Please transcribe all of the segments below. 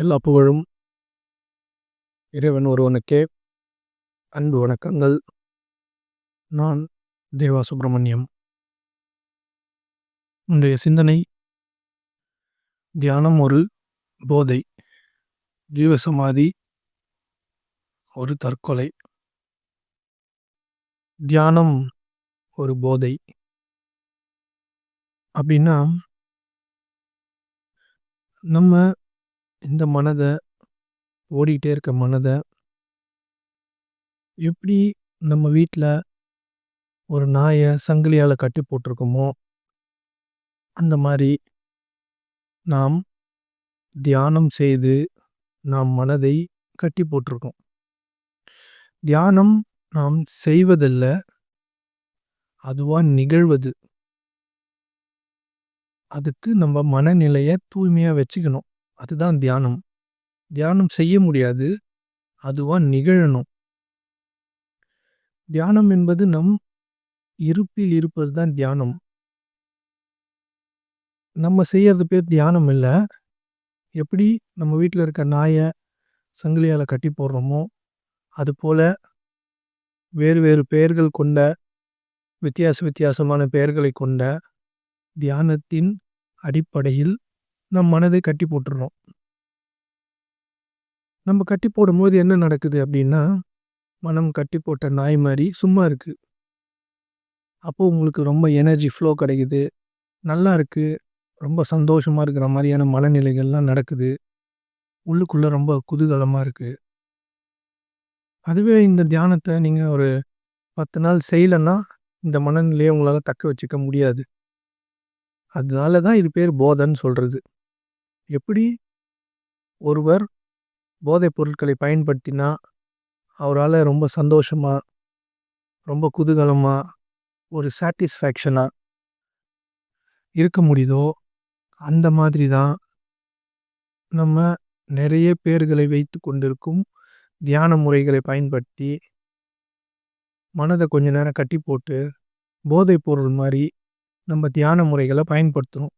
எல்லா புகழும் இறைவன் ஒருவனுக்கே. அன்பு வணக்கங்கள். நான் தேவா சுப்பிரமணியம் இன்றைய சிந்தனை தியானம் ஒரு போதை ஜீவசமாதி ஒரு தற்கொலை. தியானம் ஒரு போதை. அப்படின்னா நம்ம இந்த மனதை ஓடிக்கிட்டே இருக்க மனதை எப்படி நம்ம வீட்டில் ஒரு நாயை சங்கிலியால் கட்டி போட்டிருக்கோமோ அந்த மாதிரி நாம் தியானம் செய்து நாம் மனதை கட்டி போட்டிருக்கோம். தியானம் நாம் செய்வதல்ல அதுவாக நிகழ்வது. அதுக்கு நம்ம மனநிலையை தூய்மையாக வச்சுக்கணும். அதுதான் தியானம். தியானம் செய்ய முடியாது அதுவா நிகழணும். தியானம் என்பது நம் இருப்பில் இருப்பது தான் தியானம். நம்ம செய்யறது பேர் தியானம் இல்லை. எப்படி நம்ம வீட்டில் இருக்க நாயை சங்கிலியால் கட்டி போடுறோமோ அது போல் வேறு வேறு பெயர்கள் கொண்ட வித்தியாச வித்தியாசமான பெயர்களை கொண்ட தியானத்தின் அடிப்படையில் நம் மனதை கட்டி போட்டுறோம் நம்ம கட்டி போடும்போது என்ன நடக்குது அப்படின்னா மனம் கட்டி போட்ட நாய் மாதிரி சும்மா இருக்கு. அப்போ உங்களுக்கு ரொம்ப எனர்ஜி ஃப்ளோ கிடைக்குது. நல்லா இருக்கு. ரொம்ப சந்தோஷமா இருக்கிற மாதிரியான மனநிலைகள்லாம் நடக்குது. உள்ளுக்குள்ள ரொம்ப குதூகலமா இருக்கு. அதுவே இந்த தியானத்தை நீங்கள் ஒரு பத்து நாள் செய்யலைன்னா இந்த மனநிலையை உங்களால் தக்க வச்சுக்க முடியாது. அதனால தான் இது பேர் போதைன்னு சொல்கிறது எப்படி ஒருவர் போதைப் பொருட்களை பயன்படுத்தினா அவரால் ரொம்ப சந்தோஷமாக ரொம்ப குதூகலமாக ஒரு சாட்டிஸ்ஃபேக்ஷனாக இருக்க முடியுதோ அந்த மாதிரி தான் நம்ம நிறைய பேர்களை வைத்து கொண்டிருக்கும் தியான முறைகளை பயன்படுத்தி மனதை கொஞ்ச நேரம் கட்டி போட்டு போதைப் பொருள் மாதிரி நம்ம தியான முறைகளை பயன்படுத்துகிறோம்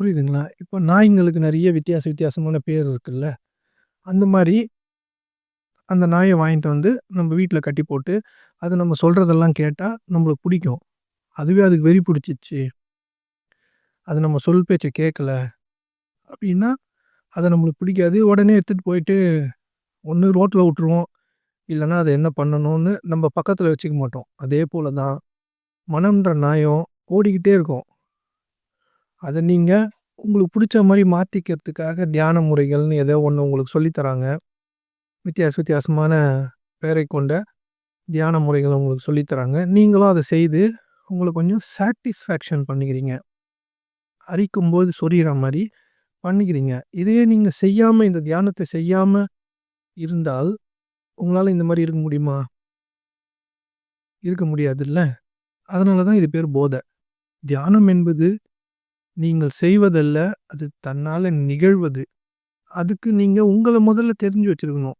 புரியுதுங்களா? இப்போ நாய்ங்களுக்கு நிறைய வித்தியாச வித்தியாசமான பேர் இருக்குல்ல? அந்த மாதிரி அந்த நாயை வாங்கிட்டு வந்து நம்ம வீட்டில் கட்டி போட்டு அது நம்ம சொல்கிறதெல்லாம் கேட்டால் நம்மளுக்கு பிடிக்கும். அதுவே அதுக்கு வெறி பிடிச்சிச்சு. அது நம்ம சொல் பேச்சை கேட்கல அப்படின்னா அதை நம்மளுக்கு பிடிக்காது. உடனே எடுத்துகிட்டு போயிட்டு ஒன்று ரோட்டில் விட்ருவோம் இல்லைன்னா அதை என்ன பண்ணணும்னு நம்ம பக்கத்தில் வச்சுக்க மாட்டோம். அதே போல தான் மனம்ன்ற நாயம் ஓடிக்கிட்டே இருக்கும். அதை நீங்கள் உங்களுக்கு பிடிச்ச மாதிரி மாற்றிக்கிறதுக்காக தியான முறைகள்னு ஏதோ ஒன்று உங்களுக்கு சொல்லித்தராங்க வித்தியாச வித்தியாசமான பெயரை கொண்ட தியான முறைகள் உங்களுக்கு சொல்லித்தராங்க நீங்களும் அதை செய்து உங்களை கொஞ்சம் சாட்டிஸ்ஃபேக்ஷன் பண்ணிக்கிறீங்க. அரிக்கும்போது சொரிகிற மாதிரி பண்ணிக்கிறீங்க. இதையே நீங்கள் செய்யாமல் இந்த தியானத்தை செய்யாமல் இருந்தால் உங்களால் இந்த மாதிரி இருக்க முடியுமா? இருக்க முடியாதுல்ல. அதனால தான் இது பேர் போதை. தியானம் என்பது நீங்கள் செய்வதல்ல அது தன்னால் நிகழ்வது. அதுக்கு நீங்கள் உங்களை முதல்ல தெரிஞ்சு வச்சுருக்கணும்.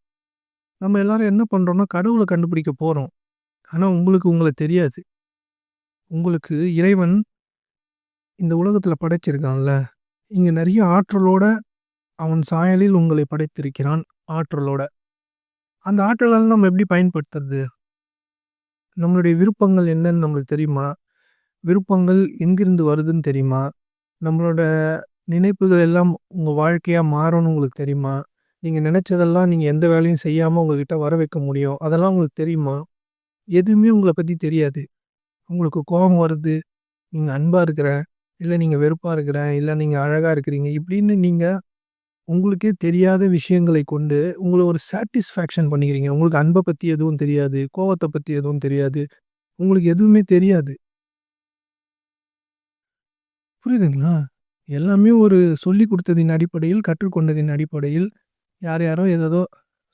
நம்ம எல்லாரும் என்ன பண்ணுறோம்னா கடவுளை கண்டுபிடிக்க போகிறோம் ஆனால் உங்களுக்கு உங்களை தெரியாது. உங்களுக்கு இறைவன் இந்த உலகத்தில் படைச்சிருக்கான்ல. இங்கே நிறைய ஆற்றலோட அவன் சாயலில் உங்களை படைத்திருக்கிறான் ஆற்றலோட. அந்த ஆற்றலால் நம்ம எப்படி பயன்படுத்துறது? நம்மளுடைய விருப்பங்கள் என்னன்னு நம்மளுக்கு தெரியுமா? விருப்பங்கள் எங்கிருந்து வருதுன்னு தெரியுமா? நம்மளோட நினைப்புகள் எல்லாம் உங்கள் வாழ்க்கையாக மாறணும்னு உங்களுக்கு தெரியுமா? நீங்கள் நினச்சதெல்லாம் நீங்கள் எந்த வேலையும் செய்யாமல் உங்கள்கிட்ட வர வைக்க முடியும். அதெல்லாம் உங்களுக்கு தெரியுமா? எதுவுமே உங்களை பற்றி தெரியாது. உங்களுக்கு கோபம் வருது. நீங்கள் அன்பாக இருக்கிறேன் இல்லை நீங்கள் வெறுப்பாக இருக்கிறேன் இல்லை நீங்கள் அழகாக இருக்கிறீங்க இப்படின்னு நீங்கள் உங்களுக்கே தெரியாத விஷயங்களை கொண்டு உங்களை ஒரு சாட்டிஸ்ஃபேக்ஷன் பண்ணிக்கிறீங்க. உங்களுக்கு அன்பை பற்றி எதுவும் தெரியாது. கோவத்தை பற்றி எதுவும் தெரியாது. உங்களுக்கு எதுவுமே தெரியாது. புரியுதுங்களா? எல்லாமே ஒரு சொல்லி கொடுத்ததின் அடிப்படையில் கற்றுக்கொண்டதின் அடிப்படையில் யார் யாரோ ஏதோ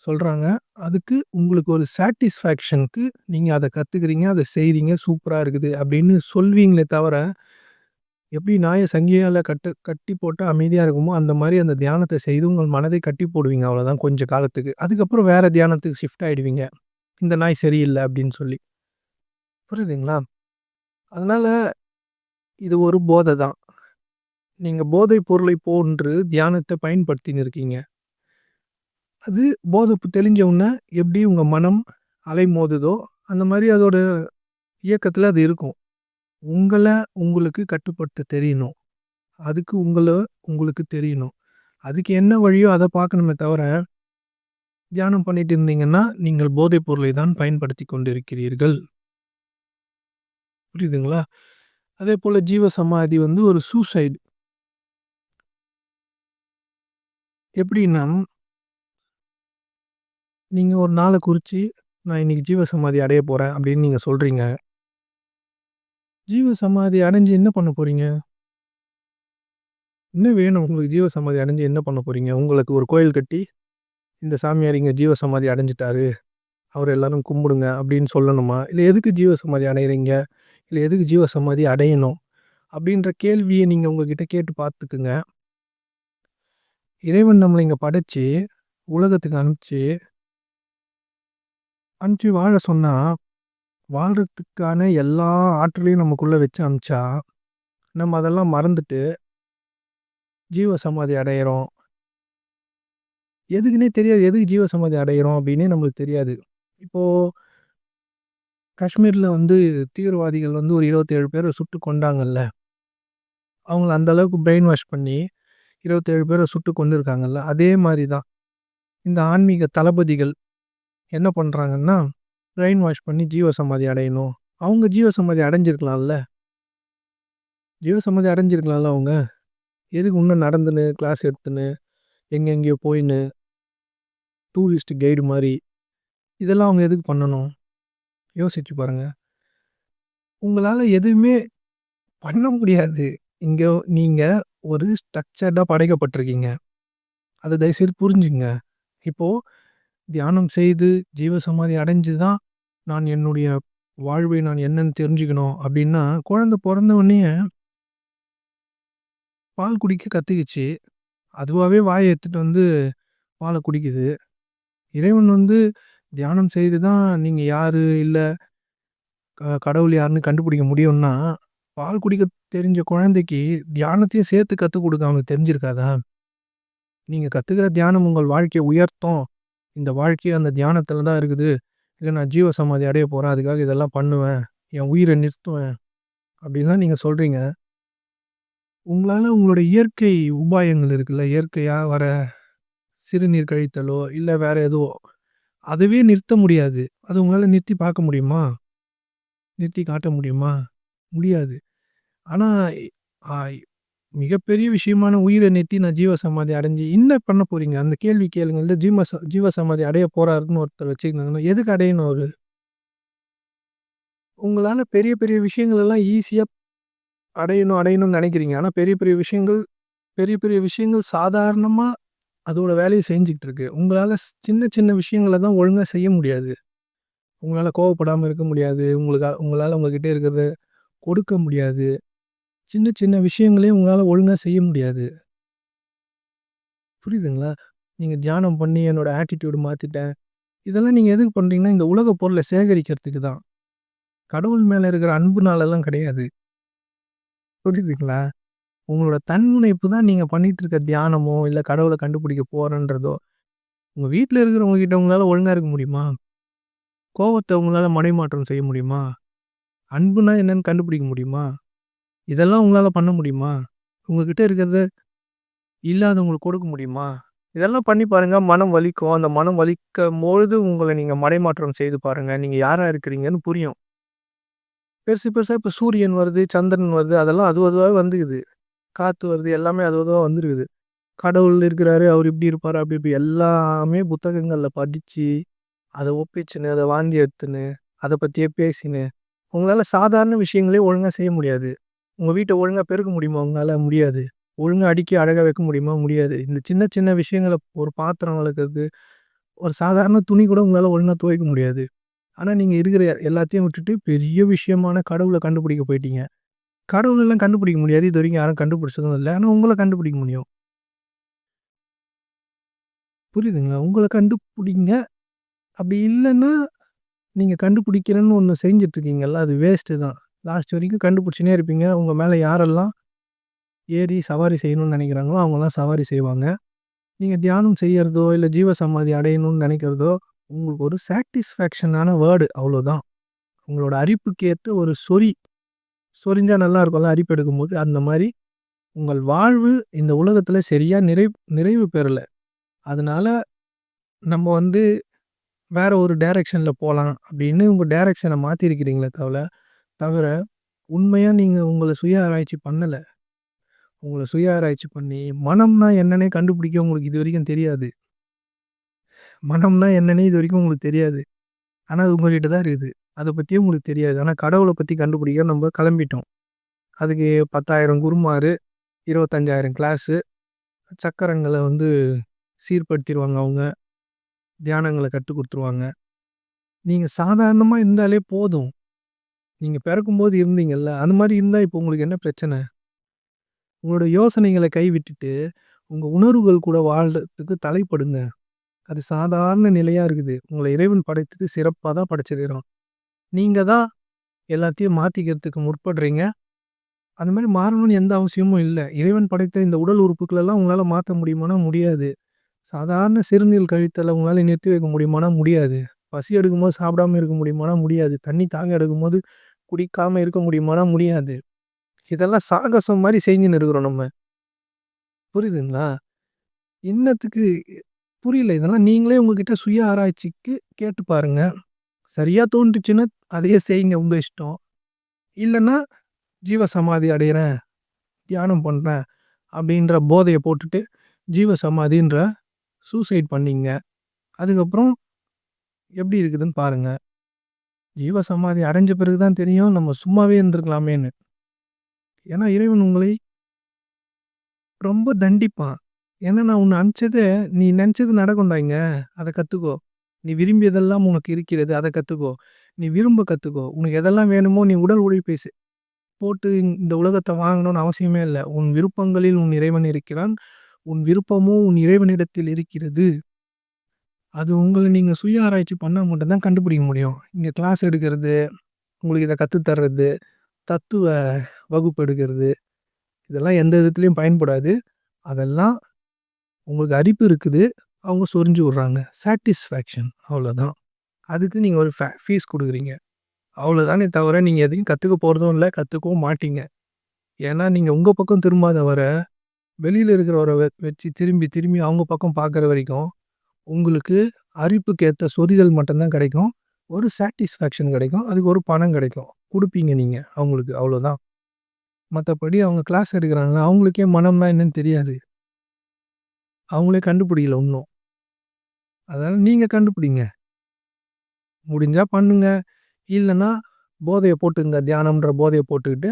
சொல்கிறாங்க அதுக்கு உங்களுக்கு ஒரு சாட்டிஸ்ஃபேக்ஷனுக்கு நீங்கள் அதை கற்றுக்கிறீங்க அதை செய்கிறீங்க சூப்பராக இருக்குது அப்படின்னு சொல்வீங்களே தவிர எப்படி நாயை சங்கியால் கட்டு கட்டி போட்டால் அமைதியாக இருக்குமோ அந்த மாதிரி அந்த தியானத்தை செய்து உங்கள் மனதை கட்டி போடுவீங்க அவ்வளோதான் கொஞ்சம் காலத்துக்கு. அதுக்கப்புறம் வேறு தியானத்துக்கு ஷிஃப்ட் ஆகிடுவீங்க இந்த நாய் சரியில்லை அப்படின்னு சொல்லி. புரியுதுங்களா? அதனால் இது ஒரு போதை தான். நீங்கள் போதைப் பொருளை போன்று தியானத்தை பயன்படுத்தின்னு இருக்கீங்க. அது போதை தெளிஞ்ச உடனே எப்படி உங்கள் மனம் அலைமோதுதோ, அந்த மாதிரி அதோட இயக்கத்தில் அது இருக்கும். உங்களை உங்களுக்கு கட்டுப்படுத்த தெரியணும். அதுக்கு உங்களை உங்களுக்கு தெரியணும். அதுக்கு என்ன வழியோ அதை பார்க்கணுமே தவிர தியானம் பண்ணிட்டு இருந்தீங்கன்னா, நீங்கள் போதைப் பொருளை தான் பயன்படுத்தி கொண்டிருக்கிறீர்கள். புரியுதுங்களா? அதேபோல ஜீவ சமாதி வந்து ஒரு சூசைட். எப்படின்னா நீங்க ஒரு நாள குறிச்சு, நான் இன்னைக்கு ஜீவ சமாதி அடையப் போறேன் அப்படின்னு நீங்க சொல்றீங்க. ஜீவ சமாதி அடைஞ்சு என்ன பண்ண போறீங்க? என்ன வேணும் உங்களுக்கு ஜீவ சமாதி அடைஞ்சு என்ன பண்ண போறீங்க? உங்களுக்கு ஒரு கோயில் கட்டி, இந்த சாமியார் இங்க ஜீவ சமாதி அடைஞ்சுட்டாரு. அவர எல்லாரும் கும்பிடுங்க அப்படின்னு சொல்லணுமா? இல்ல எதுக்கு ஜீவ சமாதி அடையறீங்க? இல்ல எதுக்கு ஜீவ சமாதி அடையணும்? அப்படின்ற கேள்விய நீங்க உங்ககிட்ட கேட்டு பார்த்துக்குங்க. இறைவன் நம்மளை இங்கே படைச்சு, உலகத்துக்கு அனுப்பிச்சு அனுப்பிச்சு வாழ சொன்னால் வாழ்கிறதுக்கான எல்லா ஆற்றலையும் நமக்குள்ளே வச்சு அனுப்பிச்சா, நம்ம அதெல்லாம் மறந்துட்டு ஜீவ சமாதி அடையறோம். எதுக்குன்னே தெரியாது. எதுக்கு ஜீவ சமாதி அடையறோம் அப்படின்னே நம்மளுக்கு தெரியாது. இப்போ காஷ்மீரில் வந்து தீவிரவாதிகள் வந்து ஒரு இருபத்தேழு பேரை சுட்டு கொண்டாங்கல்ல. அவங்கள அந்த அளவுக்கு பிரெயின் வாஷ் பண்ணி இருபத்தேழு பேரை சுட்டு கொண்டிருக்காங்கல்ல அதே மாதிரி தான். இந்த ஆன்மீக தளபதிகள் என்ன பண்ணுறாங்கன்னா பிரெயின் வாஷ் பண்ணி ஜீவசமாதி அடையணும். அவங்க ஜீவசமாதி அடைஞ்சிருக்கலாம்ல. ஜீவசமாதி அடைஞ்சிருக்கலாம்ல அவங்க. எதுக்கு இன்னும் நடந்துன்னு, கிளாஸ் எடுத்துன்னு, எங்கெங்கேயோ போயின்னு டூரிஸ்ட் கைடு மாதிரி இதெல்லாம் அவங்க எதுக்கு பண்ணணும்? யோசிச்சு பாருங்கள் உங்களால் எதுவுமே பண்ண முடியாது. இங்கே நீங்கள் ஒரு ஸ்ட்ரக்சர்டாக படைக்கப்பட்டிருக்கீங்க. அத தயவுசெய்து புரிஞ்சுங்க. இப்போ தியானம் செய்து ஜீவ சமாதி அடைஞ்சு தான், நான் என்னுடைய வாழ்வை நான் என்னன்னு தெரிஞ்சுக்கணும் அப்படின்னா, குழந்தை பொறந்த உடனேயே பால் குடிக்க கத்துக்கிச்சு. அதுவாவே வாய எடுத்துட்டு வந்து பால குடிக்குது. இறைவன் வந்து தியானம் செய்து தான் நீங்க யாரு, இல்ல க கடவுள் யாருன்னு கண்டுபிடிக்க முடியும்னா, பால் குடிக்க தெரிஞ்ச குழந்தைக்கு தியானத்தையும் சேர்த்து கற்றுக் கொடுக்க அவனுக்கு தெரிஞ்சிருக்காதா? நீங்கள் கற்றுக்கிற தியானம் உங்கள் வாழ்க்கையை உயர்த்தும். இந்த வாழ்க்கையே அந்த தியானத்தில் தான் இருக்குது. இல்லை நான் ஜீவ சமாதி அடைய போகிறேன் அதுக்காக இதெல்லாம் பண்ணுவேன். என் உயிரை நிறுத்துவேன். அப்படின்லாம் தான் சொல்கிறீங்க உங்களால் உங்களோட இயற்கை உபாயங்கள் இருக்குல்ல. இயற்கையாக வர சிறுநீர் கழித்தலோ, இல்லை வேறு எதுவோ, அதவே நிறுத்த முடியாது. அது உங்களால் நிறுத்தி பார்க்க முடியுமா? நிறுத்தி காட்ட முடியுமா? முடியாது. ஆனால் மிகப்பெரிய விஷயமான உயிரை நிறுத்தி நான் ஜீவ சமாதி அடைஞ்சு என்ன பண்ண போறீங்க? அந்த கேள்வி கேளுங்க. இல்ல ச ஜீவ சமாதி அடைய போறாருன்னு ஒருத்தர் வச்சுக்கினாங்கன்னா எதுக்கு அடையணும் அவரு? உங்களால் பெரிய பெரிய விஷயங்கள் எல்லாம் ஈஸியாக அடையணும், அடையணும்னு நினைக்கிறீங்க ஆனால் பெரிய பெரிய விஷயங்கள் பெரிய பெரிய விஷயங்கள் சாதாரணமாக அதோட வேலையை செஞ்சுக்கிட்டு இருக்கு. உங்களால் சின்ன சின்ன விஷயங்கள தான் ஒழுங்காக செய்ய முடியாது. உங்களால் கோவப்படாமல் இருக்க முடியாது. உங்களுக்கு உங்களால் உங்ககிட்ட இருக்கிறத கொடுக்க முடியாது. சின்ன சின்ன விஷயங்களையும் உங்களால் ஒழுங்காக செய்ய முடியாது. புரியுதுங்களா? நீங்கள் தியானம் பண்ணி என்னோடய ஆட்டிட்யூட் மாற்றிட்டேன் இதெல்லாம் நீங்கள் எதுக்கு பண்ணுறீங்கன்னா இந்த உலக பொருளை சேகரிக்கிறதுக்கு தான். கடவுள் மேலே இருக்கிற அன்புனாலெல்லாம் கிடையாது. புரியுதுங்களா? உங்களோட தன்முனைப்பு தான் நீங்கள் பண்ணிகிட்டு இருக்க தியானமோ, இல்லை கடவுளை கண்டுபிடிக்க போகிறன்றதோ உங்கள் வீட்டில் இருக்கிறவங்க கிட்ட உங்களால் ஒழுங்காக இருக்க முடியுமா? கோபத்தை உங்களால் மடைமாற்றம் செய்ய முடியுமா? அன்புனா என்னன்னு கண்டுபிடிக்க முடியுமா? இதெல்லாம் உங்களால் பண்ண முடியுமா? உங்ககிட்ட இருக்கிறத இல்லாதவங்களுக்கு கொடுக்க முடியுமா? இதெல்லாம் பண்ணி பாருங்கள் மனம் வலிக்கும். அந்த மனம் வலிக்கும்பொழுது உங்களை நீங்கள் மடைமாற்றம் செய்து பாருங்கள் நீங்கள் யாராக இருக்கிறீங்கன்னு புரியும். பெருசு பெருசாக இப்போ சூரியன் வருது, சந்திரன் வருது. அதெல்லாம் அது அதுவாக வந்துக்குது. காற்று வருது. எல்லாமே அது அதுவாக வந்துருக்குது. கடவுள் இருக்கிறாரு. அவர் இப்படி இருப்பார் அப்படி இப்படி எல்லாமே புத்தகங்களில் படித்து அதை ஒப்பிச்சுன்னு, அதை வாந்தி எடுத்துன்னு, அதை பற்றியே பேசின்னு, உங்களால் சாதாரண விஷயங்களே ஒழுங்காக செய்ய முடியாது. உங்கள் வீட்டை ஒழுங்காக பெருக்க முடியுமா உங்களால் முடியாது. ஒழுங்காக அடுக்கி அழகாக வைக்க முடியுமா? முடியாது. இந்த சின்ன சின்ன விஷயங்களை ஒரு பாத்திரம் வளர்க்குறது ஒரு சாதாரண துணி கூட உங்களால் ஒழுங்காக துவைக்க முடியாது. ஆனால் நீங்கள் இருக்கிற எல்லாத்தையும் விட்டுட்டு பெரிய விஷயமான கடவுளை கண்டுபிடிக்க போயிட்டீங்க. கடவுளெல்லாம் கண்டுபிடிக்க முடியாது. இதுவரைக்கும் யாரும் கண்டுபிடிச்சதும் இல்லை ஆனால் உங்களை கண்டுபிடிக்க முடியும். புரியுதுங்களா? உங்களை கண்டுபிடிங்க. அப்படி இல்லைன்னா நீங்கள் கண்டுபிடிக்கிறேன்னு ஒன்று செஞ்சிட்ருக்கீங்கல்ல அது வேஸ்ட்டு தான். லாஸ்ட் வரைக்கும் கண்டுபிடிச்சினே இருப்பீங்க. உங்கள் மேலே யாரெல்லாம் ஏறி சவாரி செய்யணும்னு நினைக்கிறாங்களோ அவங்கெல்லாம் சவாரி செய்வாங்க. நீங்கள் தியானம் செய்கிறதோ இல்லை ஜீவ சமாதி அடையணும்னு நினைக்கிறதோ உங்களுக்கு ஒரு சாட்டிஸ்ஃபேக்ஷனான வேர்டு அவ்வளோதான் உங்களோட அரிப்புக்கேற்ற ஒரு சொறி சொறிஞ்சால் நல்லா இருக்கும்ல அரிப்பு எடுக்கும்போது அந்த மாதிரி உங்கள் வாழ்வு இந்த உலகத்தில் சரியாக நிறை நிறைவு பெறலை. அதனால் நம்ம வந்து வேறு ஒரு டைரெக்ஷனில் போகலாம் அப்படின்னு உங்கள் டைரெக்ஷனை மாற்றிருக்கிறீங்களே தவிர தவிர உண்மையாக நீங்கள் உங்களை சுய ஆராய்ச்சி பண்ணலை. உங்களை சுய ஆராய்ச்சி பண்ணி மனம்னா என்னன்னே கண்டுபிடிக்க உங்களுக்கு இது வரைக்கும் தெரியாது. மனம்னா என்னன்னே இது வரைக்கும் உங்களுக்கு தெரியாது. ஆனால் அது உங்கள்கிட்ட தான் இருக்குது. அதை பற்றியும் உங்களுக்கு தெரியாது. ஆனால் கடவுளை பற்றி கண்டுபிடிக்க நம்ம கிளம்பிட்டோம். அதுக்கு பத்தாயிரம் குருமாறு இருபத்தஞ்சாயிரம் கிளாஸு சக்கரங்களை வந்து சீர்படுத்திடுவாங்க அவங்க. தியானங்களை கற்றுக் கொடுத்துருவாங்க. நீங்கள் சாதாரணமாக இருந்தாலே போதும். நீங்க பிறக்கும்போது இருந்தீங்கல்ல அந்த மாதிரி இருந்தா இப்போ உங்களுக்கு என்ன பிரச்சனை? உங்களோட யோசனைகளை கைவிட்டுட்டு உங்க உணர்வுகள் கூட வாழ்றதுக்கு தலைப்படுங்க. அது சாதாரண நிலையா இருக்குது. உங்களை இறைவன் படைத்தது சிறப்பாக தான் படைச்சிருக்கிறோம் நீங்க தான் எல்லாத்தையும் மாத்திக்கிறதுக்கு முற்படுறீங்க. அந்த மாதிரி மாறணும்னு எந்த அவசியமும் இல்லை. இறைவன் படைத்த இந்த உடல் உறுப்புகளெல்லாம் உங்களால மாற்ற முடியுமானா முடியாது. சாதாரண சிறுநீர் கழித்தலை உங்களால நிறுத்தி வைக்க முடியுமானா முடியாது. பசி எடுக்கும்போது சாப்பிடாம இருக்க முடியுமானா முடியாது. தண்ணி தாக எடுக்கும்போது குடிக்காமல் இருக்க முடியுமானா முடியாது. இதெல்லாம் சாகசம் மாதிரி செஞ்சுன்னு இருக்கிறோம் நம்ம. புரியுதுங்களா? இன்னத்துக்கு புரியல. இதெல்லாம் நீங்களே உங்ககிட்ட சுய ஆராய்ச்சிக்கு கேட்டு பாருங்க. சரியா தோன்றுச்சுன்னா அதையே செய்யுங்க. உங்க இஷ்டம். இல்லைன்னா ஜீவ சமாதி அடையிறேன். தியானம் பண்ணுறேன் அப்படின்ற போதையை போட்டுட்டு ஜீவ சமாதின்ற சூசைட் பண்ணிங்க. அதுக்கப்புறம் எப்படி இருக்குதுன்னு பாருங்கள் ஜீவ சமாதி அடைஞ்ச பிறகு தான் தெரியும் நம்ம சும்மாவே இருந்திருக்கலாமேன்னு. ஏன்னா இறைவன் உங்களை ரொம்ப தண்டிப்பான். ஏன்னா நான் உன்னை அனுப்பிச்சதை நீ நினச்சது நடக்கும்டா அதை கற்றுக்கோ நீ விரும்பியதெல்லாம் உனக்கு இருக்கிறது அதை கற்றுக்கோ நீ விரும்ப கற்றுக்கோ உனக்கு எதெல்லாம் வேணுமோ நீ உடல் உழைப்பை போட்டு இந்த உலகத்தை வாங்கணும்னு அவசியமே இல்லை. உன் விருப்பங்களில் உன் இறைவன் இருக்கிறான். உன் விருப்பமும் உன் இறைவனிடத்தில் இருக்கிறது. அது உங்களை நீங்கள் சுய ஆராய்ச்சி பண்ணால் மட்டும்தான் கண்டுபிடிக்க முடியும். இங்கே கிளாஸ் எடுக்கிறது உங்களுக்கு இதை கற்றுத்தர்றது தத்துவ வகுப்பு எடுக்கிறது இதெல்லாம் எந்த விதத்துலையும் பயன்படாது. அதெல்லாம் உங்களுக்கு அரிப்பு இருக்குது அவங்க சொரிஞ்சு விட்றாங்க. சாட்டிஸ்ஃபேக்ஷன் அவ்வளோதான் அதுக்கு நீங்கள் ஒரு ஃபே ஃபீஸ் கொடுக்குறீங்க. அவ்வளோதானே தவிர நீங்கள் எதையும் கற்றுக்க போகிறதும் இல்லை கற்றுக்கவும் மாட்டீங்க. ஏன்னா நீங்கள் உங்கள் பக்கம் திரும்பாத வர வெளியில் இருக்கிறவரை வச்சு திரும்பி திரும்பி அவங்க பக்கம் பார்க்குற வரைக்கும் உங்களுக்கு அரிப்புக்கு ஏற்ற சொரிதல் மட்டும்தான் கிடைக்கும். ஒரு சாட்டிஸ்ஃபேக்ஷன் கிடைக்கும். அதுக்கு ஒரு பணம் கிடைக்கும். கொடுப்பீங்க நீங்கள் அவங்களுக்கு. அவ்வளோதான் மற்றபடி அவங்க கிளாஸ் எடுக்கிறாங்களா அவங்களுக்கே மனம்னா என்னன்னு தெரியாது. அவங்களே கண்டுபிடிக்கல இன்னும். அதனால் நீங்கள் கண்டுபிடிங்க. முடிஞ்சால் பண்ணுங்க. இல்லைன்னா போதையை போட்டுங்க தியானம்ன்ற போதையை போட்டுக்கிட்டு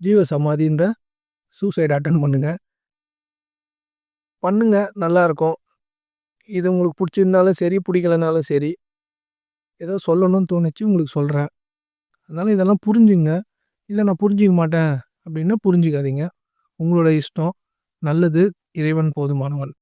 ஜீவ சமாதின்ற சூசைட் அட்டன் பண்ணுங்க. பண்ணுங்க நல்லாயிருக்கும் இது உங்களுக்கு பிடிச்சிருந்தாலும் சரி பிடிக்கலனாலும் சரி ஏதோ சொல்லணும்னு தோணுச்சு உங்களுக்கு சொல்கிறேன் அதனால் இதெல்லாம் புரிஞ்சுங்க. இல்லை நான் புரிஞ்சிக்க மாட்டேன் அப்படின்னா புரிஞ்சுக்காதீங்க. உங்களோட இஷ்டம் நல்லது இறைவன் போதுமானவன்.